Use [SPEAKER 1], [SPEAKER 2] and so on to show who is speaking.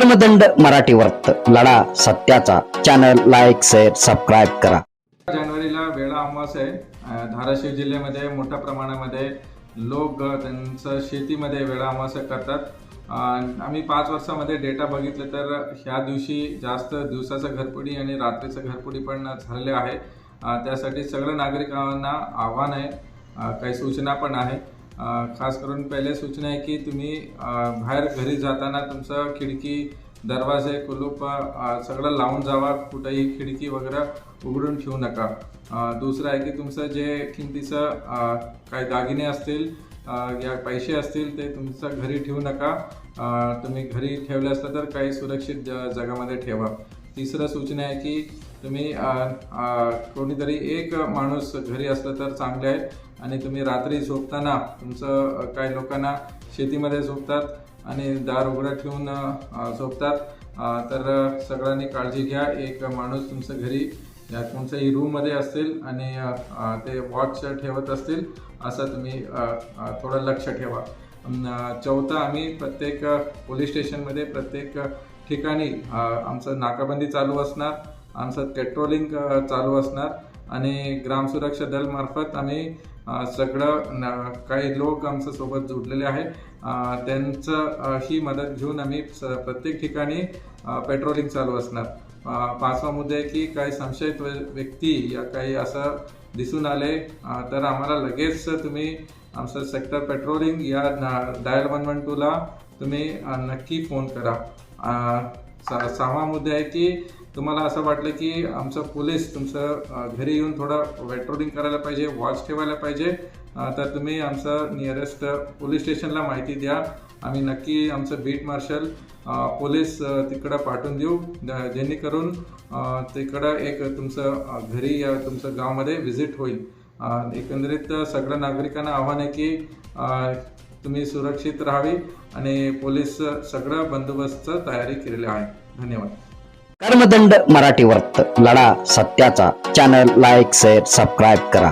[SPEAKER 1] कर्मदंड मराठी वर्त लढा सत्याचा. चॅनल लाईक शेअर सबस्क्राईब करा.
[SPEAKER 2] जानेवारीला वेळा अमावास आहे. धाराशिव जिल्ह्यामध्ये मोठ्या प्रमाणामध्ये लोक त्यांचं शेतीमध्ये वेळा अमास करतात. आम्ही पाच वर्षामध्ये डेटा बघितलं तर ह्या दिवशी जास्त दिवसाचं घरपुडी आणि रात्रीचं घरपुडी पण झालेलं आहे. त्यासाठी सगळ्या नागरिकांना आव्हान आहे. काही सूचना पण आहे. खास करून पहिले सूचना आहे की तुम्ही बाहेर घरी जाताना तुमचं खिडकी दरवाजे कुलूप सगळं लावून जावा. कुठंही खिडकी वगैरे उघडून ठेवू नका. दुसरं आहे की तुमचं जे किमतीचं काही दागिने असतील या पैसे असतील ते तुमचं घरी ठेवू नका. तुम्ही घरी ठेवले असलं तर काही सुरक्षित ज जगामध्ये ठेवा. तिसरं सूचना आहे की तुम्ही कोणीतरी एक माणूस घरी असलं तर चांगले आहे आणि तुम्ही रात्री झोपताना तुमचं काही लोकांना शेतीमध्ये झोपतात आणि दार उघडं ठेवून झोपतात. तर सगळ्यांनी काळजी घ्या. एक माणूस तुमचं घरी या कोणत्याही रूममध्ये असतील आणि ते वॉच ठेवत असतील असं तुम्ही थोडं लक्ष ठेवा. चौथा चौथं आम्ही प्रत्येक पोलीस स्टेशनमध्ये प्रत्येक ठिकाणी आमचं नाकाबंदी चालू असणार आमचं पेट्रोलिंग चालू असणार आणि ग्रामसुरक्षा दलमार्फत आम्ही सगळं काही लोक आमच्यासोबत जोडलेले आहे त्यांचं ही मदत घेऊन आम्ही स- प्रत्येक ठिकाणी पेट्रोलिंग चालू असणार. पाचवा मुद्दा आहे की काही संशयित व्य- व्यक्ती या काही असं दिसून आले तर आम्हाला लगेच तुम्ही आमचं सेक्टर पेट्रोलिंग या डायल वन वन टूला तुम्ही नक्की फोन करा. सा- सहावा मुद्दा आहे की तुम्हाला असं वाटलं की आमचं पोलीस तुमचं घरी येऊन थोडं पेट्रोलिंग करायला पाहिजे वॉच ठेवायला पाहिजे तर तुम्ही आमचं नियरेस्ट पोलीस स्टेशनला माहिती द्या. आम्ही नक्की आमचं बीट मार्शल पोलीस तिकडं पाठवून देऊ. जेणेकरून तिकडं एक तुमचं घरी या तुमचं गावामध्ये व्हिजिट होईल. एकंदरीत सगळ्या नागरिकांना आव्हान आहे की तुम्ही सुरक्षित राहावी आणि पोलीस सगळं बंदोबस्त तयारी केलेली आहे. धन्यवाद.
[SPEAKER 1] कर्मदंड मराठी वर्त लढा सत्याचा. चॅनल लाईक शेअर सबस्क्राईब करा.